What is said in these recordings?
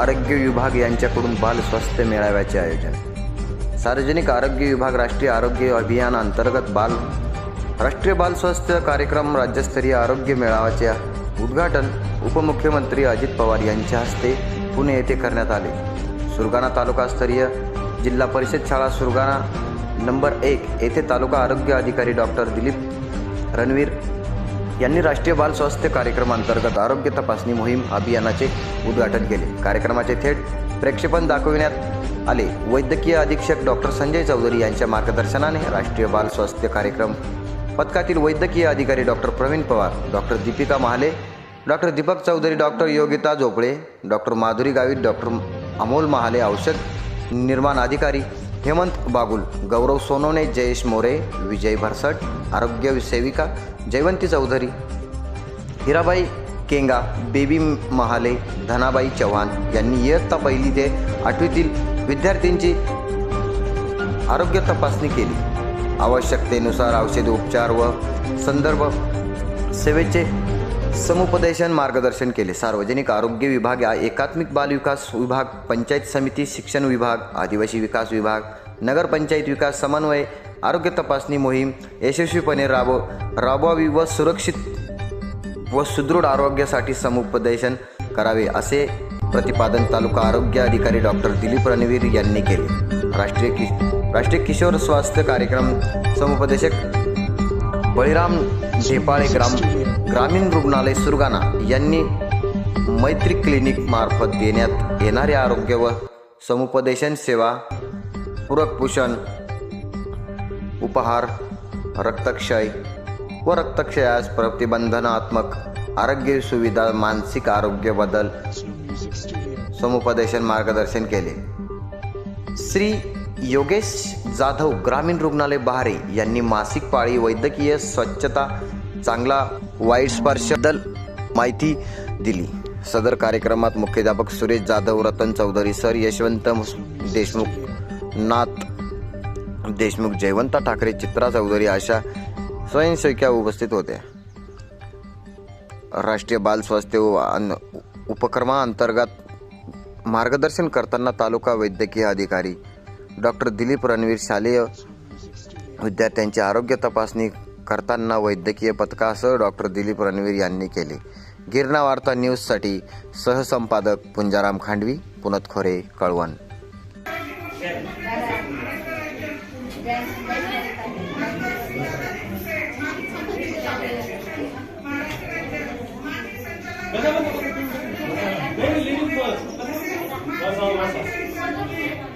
आरोग्य विभाग यांच्याकडून बाल स्वास्थ्य मेळाव्याचे आयोजन. सार्वजनिक आरोग्य विभाग राष्ट्रीय आरोग्य अभियान अंतर्गत बाल राष्ट्रीय बाल स्वास्थ्य कार्यक्रम राज्यस्तरीय आरोग्य मेळाव्याचे उद्घाटन उपमुख्यमंत्री अजित पवार यांच्या हस्ते पुणे येथे करण्यात आले. सुरगाणा तालुकास्तरीय जिल्हा परिषद शाळा सुरगाणा नंबर एक येथे तालुका आरोग्य अधिकारी डॉक्टर दिलीप रणवीर यांनी राष्ट्रीय बाल स्वास्थ्य कार्यक्रम अंतर्गत आरोग्य तपासणी मोहीम अभियानाचे उद्घाटन केले. कार्यक्रमाचे थेट प्रेक्षेपण दाखविण्यात आले. वैद्यकीय अधीक्षक डॉक्टर संजय चौधरी यांच्या मार्गदर्शनाने राष्ट्रीय बाल स्वास्थ्य कार्यक्रम पथकातील वैद्यकीय अधिकारी doctor Praveen Pawar doctor Deepika Mahale doctor Deepak Chaudhari doctor Yogita Zopale doctor Madhuri Gavit doctor Amol Mahale औषध निर्माण अधिकारी हेमंत बागुल गौरव सोनवणे जयेश मोरे विजय भरसट आरोग्य सेविका जयवंती चौधरी हिराबाई केंगा बेबी महाले धनाबाई चव्हाण यांनी इयत्ता पहिली ते आठवीतील विद्यार्थ्यांची आरोग्य तपासणी केली. आवश्यकतेनुसार औषध उपचार व संदर्भ सेवेचे समुपदेशन मार्गदर्शन केले. सार्वजनिक आरोग्य विभाग या एकात्मिक बाल विकास विभाग पंचायत समिती शिक्षण विभाग आदिवासी विकास विभाग नगरपंचायत विकास समन्वय आरोग्य तपासणी मोहीम यशस्वीपणे राबव राबवावी व सुरक्षित व सुदृढ आरोग्यासाठी समुपदेशन करावे असे प्रतिपादन तालुका आरोग्य अधिकारी डॉक्टर दिलीप रणवीर यांनी केले. राष्ट्रीय कि राष्ट्रीय किशोर स्वास्थ्य कार्यक्रम समुपदेशक बळीराम झेपाळे ग्राम ग्रामीण रुग्णालय सुरगाणा यांनी मैत्री क्लिनिक मार्फत देण्यात येणारे आरोग्य व समुपदेशन सेवा पूरक पोषण उपहार रक्तक्षय व रक्तक्षयास प्रतिबंधनात्मक आरोग्य सुविधा मानसिक आरोग्य बदल समुपदेशन मार्गदर्शन केले. श्री योगेश जाधव ग्रामीण रुग्णालय बहारे यांनी मासिक पाळी वैद्यकीय स्वच्छता चांगला वाईट स्पर्शबद्दल माहिती दिली. सदर कार्यक्रमात मुख्याध्यापक सुरेश जाधव रतन चौधरी सर यशवंत देशमुख नाथ देशमुख जयवंता ठाकरे चित्रा चौधरी अशा स्वयंसेविका उपस्थित होत्या. राष्ट्रीय बाल स्वास्थ्य उपक्रमाअंतर्गत मार्गदर्शन करताना तालुका वैद्यकीय अधिकारी डॉक्टर दिलीप रणवीर शालेय विद्यार्थ्यांची आरोग्य तपासणी करताना वैद्यकीय पथकासह डॉक्टर दिलीप रणवीर यांनी केले. गिरणा वार्ता न्यूजसाठी सहसंपादक पुंजाराम खांडवी पुनत खोरे कळवण. यांनी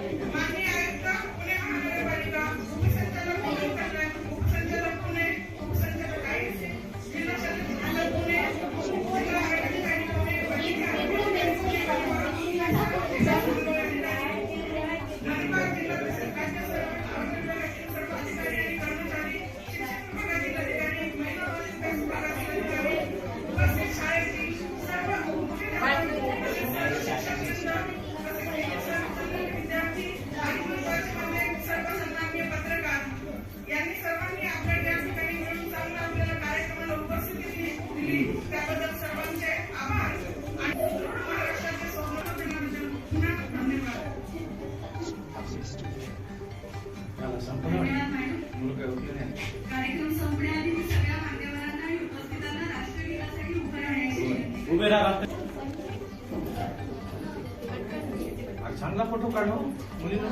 चांगला फोटो काढो मुलीला